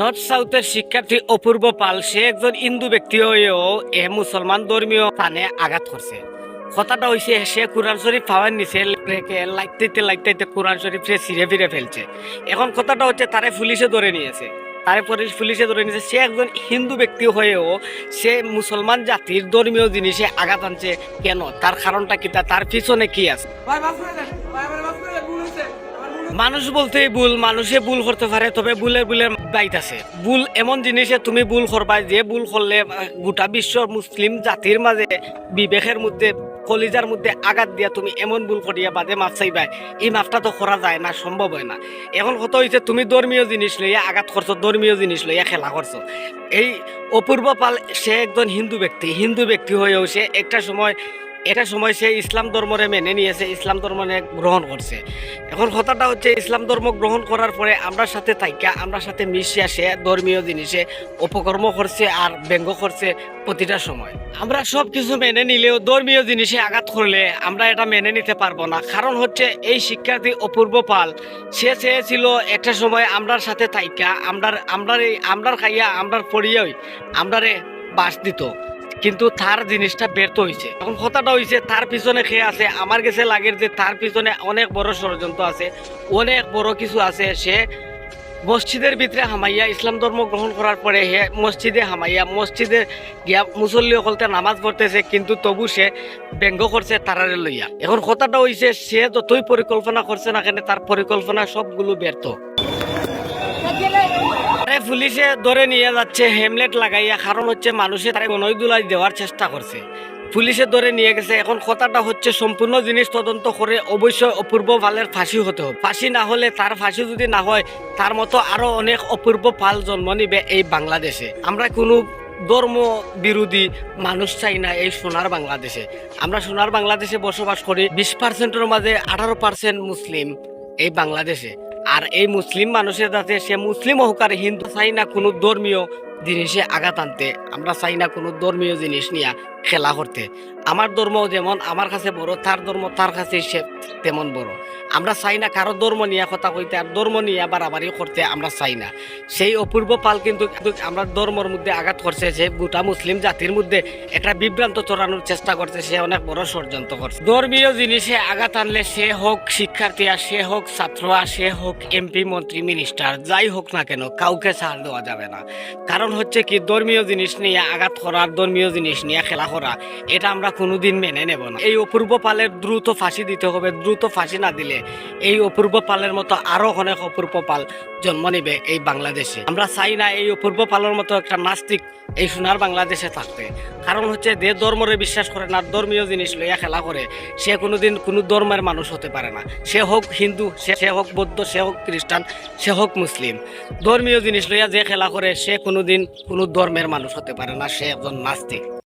North সাউথের শিক্ষার্থী অপূর্ব পাল, সে একজন হিন্দু ব্যক্তি হয়েও এ মুসলমান ধর্মীয় স্থানে আঘাত করছে। কথাটা হইছে সে কোরআন শরীফ পাওয়ার নিচে রেখে লাইতে লাইতে কোরআন শরীফ সে ছিঁড়ে ফিরে ফেলছে। এখন কথাটা হচ্ছে, তারে পুলিশে ধরে নিয়েছে। তারপরে পুলিশে ধরে নিয়েছে, সে একজন হিন্দু ব্যক্তি হয়েও সে মুসলমান জাতির ধর্মীয় জিনিসে আঘাত আনছে। কেন? তার কারণটা কি? তার পিছনে কি আছে? মানুষ বলতেই ভুল, মানুষে ভুল করতে পারে, তবে ভুলের ভুলের বাইট আছে। ভুল এমন জিনিসে তুমি ভুল করবা যে ভুল করলে গোটা বিশ্ব মুসলিম জাতির মাঝে বিবেকের মধ্যে, কলিজার মধ্যে আঘাত দিয়া তুমি এমন ভুল করিয়া বাদে মাফ চাইবা এই মাফটা তো করা যায় না, সম্ভব হয় না। এখন কত হয়েছে তুমি ধর্মীয় জিনিস লইয়া আঘাত করছ, ধর্মীয় জিনিস লইয়া খেলা করছ। এই অপূর্ব পাল, সে একজন হিন্দু ব্যক্তি। হিন্দু ব্যক্তি হয়েও সে একটা সময় একটা সময় সে ইসলাম ধর্মরে মেনে নিয়েছে, ইসলাম ধর্ম নিয়ে গ্রহণ করছে। এখন কথাটা হচ্ছে, ইসলাম ধর্ম গ্রহণ করার পরে আমরা সাথে থাইকা, আমরা সাথে মিশিয়া সে ধর্মীয় জিনিসে অপকর্ম করছে আর ব্যঙ্গ করছে প্রতিটা সময়। আমরা সব কিছু মেনে নিলেও ধর্মীয় জিনিসে আঘাত করলে আমরা এটা মেনে নিতে পারব না। কারণ হচ্ছে, এই শিক্ষার্থী অপূর্ব পাল, সে চেয়েছিল একটা সময় আমরার সাথে থাইকা, আমরার আমরার এই আমরার খাইয়া, আমরার পড়িয়াই, আমরারে বাস দিত। কিন্তু তার জিনিসটা ব্যর্থ হয়েছে এখন কথাটা হয়েছে তার পিছনে খেয়ে আছে? আমার কাছে লাগে যে তার পিছনে অনেক বড় ষড়যন্ত্র আছে, অনেক বড় কিছু আছে। সে মসজিদের ভিতরে হামাইয়া, ইসলাম ধর্ম গ্রহণ করার পরে হে মসজিদে হামাইয়া, মসজিদে গিয়া মুসল্লি সকলতে নামাজ পড়তেছে, কিন্তু তবু সে ব্যঙ্গ করছে তারারে লইয়া। এখন কথাটা হয়েছে সে যতই পরিকল্পনা করছে না কেন, তার পরিকল্পনা সবগুলো ব্যর্থ। পুলিশে ধরে নিয়ে যাচ্ছে, হেমলেট লাগাইয়া, কারণ হচ্ছে মানুষে তারে গনই দুলাই দেওয়ার চেষ্টা করছে। পুলিশে ধরে নিয়ে গেছে, এখন কথাটা হচ্ছে সম্পূর্ণ জিনিস তদন্ত করে অবশ্যই অপূর্ব পালের ফাঁসি হতে হবে। ফাঁসি না হলে, তার ফাঁসি যদি না হয়, তার মতো আরও অনেক অপূর্ব পাল জন্ম নিবে এই বাংলাদেশে। আমরা কোনো ধর্ম বিরোধী মানুষ চাই না এই সোনার বাংলাদেশে। আমরা সোনার বাংলাদেশে বসবাস করি, বিশ পার্সেন্টের মাঝে আঠারো পার্সেন্ট মুসলিম এই বাংলাদেশে। আর এই মুসলিম মানুষের যাতে সে মুসলিম হোক আর হিন্দু চাই না কোনো ধর্মীয় জিনিসে আঘাত আনতে, আমরা চাই না কোনো ধর্মীয় জিনিস নিয়ে খেলা করতে। আমার ধর্ম যেমন, আমার কাছে বড়, তার ধর্ম তার কাছে সে তেমন বড়। আমরা চাই না কারও ধর্ম নিয়ে কথা কইতে, আর ধর্ম নিয়ে বাড়াবাড়ি করতে আমরা চাই না। সেই অপূর্ব পাল কিন্তু আমরা ধর্মর মধ্যে আঘাত করছে, যে গোটা মুসলিম জাতির মধ্যে একটা বিভ্রান্ত চড়ানোর চেষ্টা করছে, সে অনেক বড় ষড়যন্ত্র করছে। ধর্মীয় জিনিসে আঘাত আনলে সে হোক শিক্ষার্থী আর সে হোক ছাত্র আর সে হোক এমপি, মন্ত্রী, মিনিস্টার, যাই হোক না কেন, কাউকে ছাড় দেওয়া যাবে না। কারণ হচ্ছে কি ধর্মীয় জিনিস নিয়ে আঘাত করা ধর্মীয় জিনিস নিয়ে খেলা করা, এটা আমরা কোনোদিন মেনে নেব না। এই অপূর্ব পালের দ্রুত ফাঁসি দিতে হবে, দ্রুত ফাঁসি না দিলে এই অপূর্ব পালের মতো আরও অনেক অপূর্ব পাল জন্ম নেবে এই বাংলাদেশে। আমরা চাই না এই অপূর্ব পালের মতো একটা নাস্তিক এই সোনার বাংলাদেশে থাকতে কারণ হচ্ছে যে ধর্মরে বিশ্বাস করে না, ধর্মীয় জিনিস লইয়া খেলা করে, সে কোনোদিন কোনো ধর্মের মানুষ হতে পারে না। সে হোক হিন্দু, সে সে হোক বৌদ্ধ, সে হোক খ্রিস্টান, সে হোক মুসলিম। ধর্মীয় জিনিস লইয়া যে খেলা করে, সে কোনোদিন কোনো ধর্মের মানুষ হতে পারে না, সে একজন নাস্তিক।